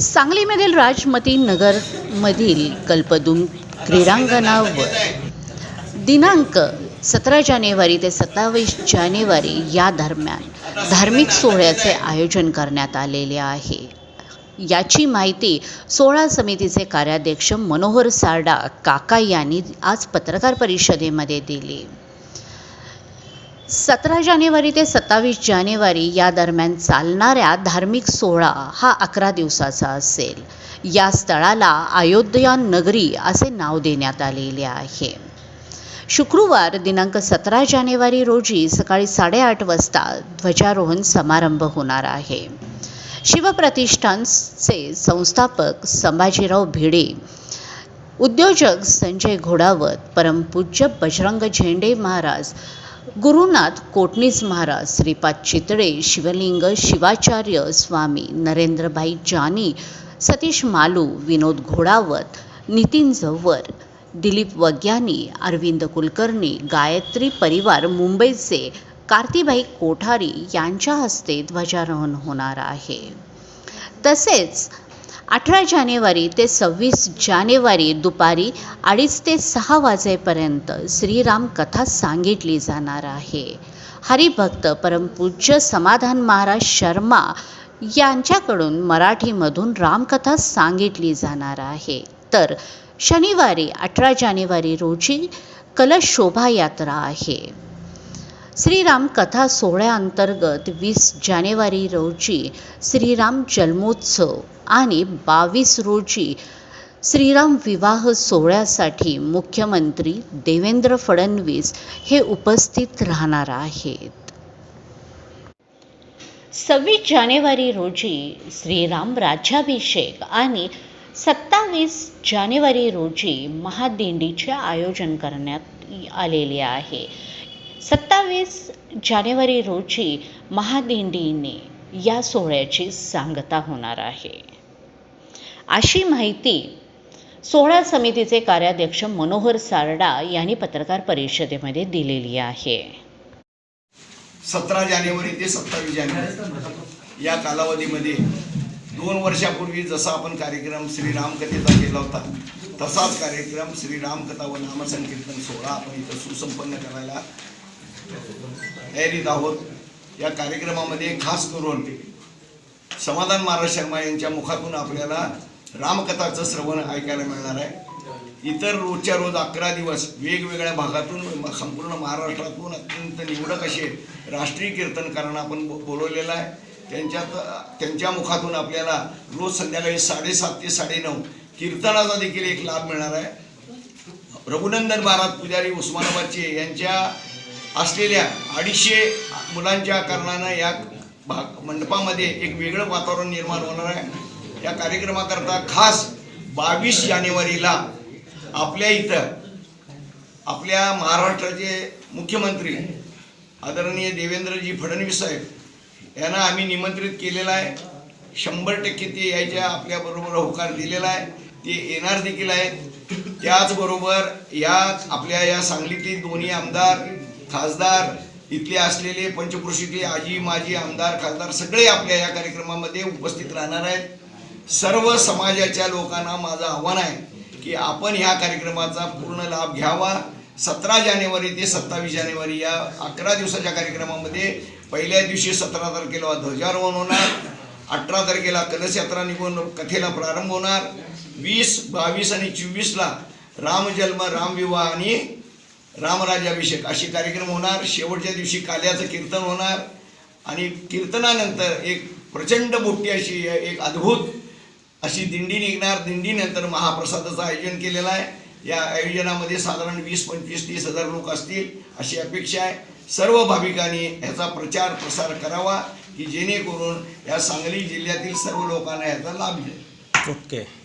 सांगलीमधील राजमती नगरमधील कल्पदुम क्रीडांगणावर दिनांक सतरा जानेवारी ते सत्तावीस जानेवारी या दरम्यान धार्मिक सोहळ्याचे आयोजन करण्यात आलेले आहे. याची माहिती सोहळा समितीचे कार्याध्यक्ष मनोहर सारडा काका यांनी आज पत्रकार परिषदेमध्ये दिली. सतरा जानेवारी ते सत्तावीस जानेवारी या दरम्यान चालणाऱ्या धार्मिक सोहळा हा अकरा दिवसाचा असेल. या स्थळाला अयोध्या नगरी असे नाव देण्यात आलेले आहे. शुक्रवार दिनांक सतरा जानेवारी रोजी सकाळी साडेआठ वाजता ध्वजारोहण समारंभ होणार आहे. शिवप्रतिष्ठानचे संस्थापक संभाजीराव भिडे उद्योजक संजय घोडावत परमपूज्य बजरंग झेंडे महाराज गुरुनाथ कोटणीस महाराज श्रीपाद चितळे शिवलिंग शिवाचार्य स्वामी नरेंद्रभाई जानी सतीश मालू विनोद घोडावत नितीन जव्वर दिलीप वग्यानी अरविंद कुलकर्णी गायत्री परिवार मुंबईचे कार्तिबाई कोठारी यांच्या हस्ते ध्वजारोहण होणार आहे. तसेच अठरा जानेवारी ते सव्वीस जानेवारी दुपारी अडीच ते सहा वाजेपर्यंत श्रीराम कथा सांगितली जाणार आहे. हरिभक्त परमपूज्य समाधान महाराज शर्मा यांच्याकडून मराठीमधून रामकथा सांगितली जाणार आहे. तर शनिवारी अठरा जानेवारी रोजी कलश शोभायात्रा आहे. श्रीराम कथा सोहळ्याअंतर्गत वीस जानेवारी रोजी श्रीराम जन्मोत्सव आणि बावीस रोजी श्रीराम विवाह सोहळ्यासाठी मुख्यमंत्री देवेंद्र फडणवीस हे उपस्थित राहणार आहेत. सव्वीस जानेवारी रोजी श्रीराम राज्याभिषेक आणि सत्तावीस जानेवारी रोजी महादिंडीचे आयोजन करण्यात आलेले आहे. सत्तावीस जानेवारी रोजी महादिंडीने या सोहळ्याची सांगता होणार आहे. अशी माहिती सोहळा समितीचे कार्याध्यक्ष मनोहर सारडा यांनी पत्रकार परिषदेमध्ये दिलेली आहे. सतरा जानेवारी ते सत्तावीस जानेवारी या कालावधीमध्ये दोन वर्षापूर्वी जसा आपण कार्यक्रम श्रीरामकथेचा केला होता तसाच कार्यक्रम श्रीरामकथा व नामसंकीर्तन सोहळा आपण इथं सुसंपन्न करायला तयारीत आहोत. या कार्यक्रमामध्ये खास करून समाधान महाराज शर्मा यांच्या मुखातून आपल्याला रामकथाचं श्रवण ऐकायला मिळणार आहे. इतर रोजच्या रोज अकरा दिवस वेगवेगळ्या भागातून म- संपूर्ण महाराष्ट्रातून अत्यंत निवडक असे राष्ट्रीय कीर्तनकारांना आपण बो- बोलवलेलं आहे. त्यांच्यात त्यांच्या मुखातून आपल्याला रोज संध्याकाळी साडेसात ते साडेनऊ कीर्तनाचा देखील एक लाभ मिळणार आहे. रघुनंदन महाराज पुजारी उस्मानाबादचे यांच्या असलेल्या अडीचशे मुलांच्या कारणानं या भाग मंडपामध्ये एक वेगळं वातावरण निर्माण होणार आहे. या कार्यक्रमाकरता खास बावीस जानेवारीला आपल्या इथं आपल्या महाराष्ट्राचे मुख्यमंत्री आदरणीय देवेंद्रजी फडणवीस साहेब यांना आम्ही निमंत्रित केलेलं आहे. शंभर टक्के ते यायच्या आपल्याबरोबर होकार दिलेला आहे. ते येणार देखील आहेत. त्याचबरोबर या आपल्या या सांगलीतील दोन्ही आमदार खासदार इथले असलेले पंचकृषीतले आजी माजी आमदार खासदार सगळे आपल्या या कार्यक्रमामध्ये उपस्थित राहणार आहेत. सर्व समाजाच्या लोकांना माझं आव्हान आहे की आपण ह्या कार्यक्रमाचा पूर्ण लाभ घ्यावा. सतरा जानेवारी ते सत्तावीस जानेवारी या अकरा दिवसाच्या कार्यक्रमामध्ये पहिल्या दिवशी सतरा तारखेला ध्वजारोहण होणार अठरा तारखेला कलश यात्रा निघून कथेला प्रारंभ होणार वीस बावीस आणि चोवीसला रामजन्म रामविवाह आणि रामराज्याभिषेक असे कार्यक्रम होणार. शेवटच्या दिवशी काल्याचं कीर्तन होणार. आणि कीर्तनानंतर एक प्रचंड मोठी अशी एक अद्भुत अशी दिंडी निघणार. दिंडीनंतर महाप्रसादाचं आयोजन केलेलं आहे. या आयोजनामध्ये साधारण वीस पंचवीस तीस हजार लोक असतील अशी अपेक्षा आहे. सर्व भाविकांनी ह्याचा प्रचार प्रसार करावा की जेणेकरून या सांगली जिल्ह्यातील सर्व लोकांना ह्याचा लाभ मिळेल. ओके.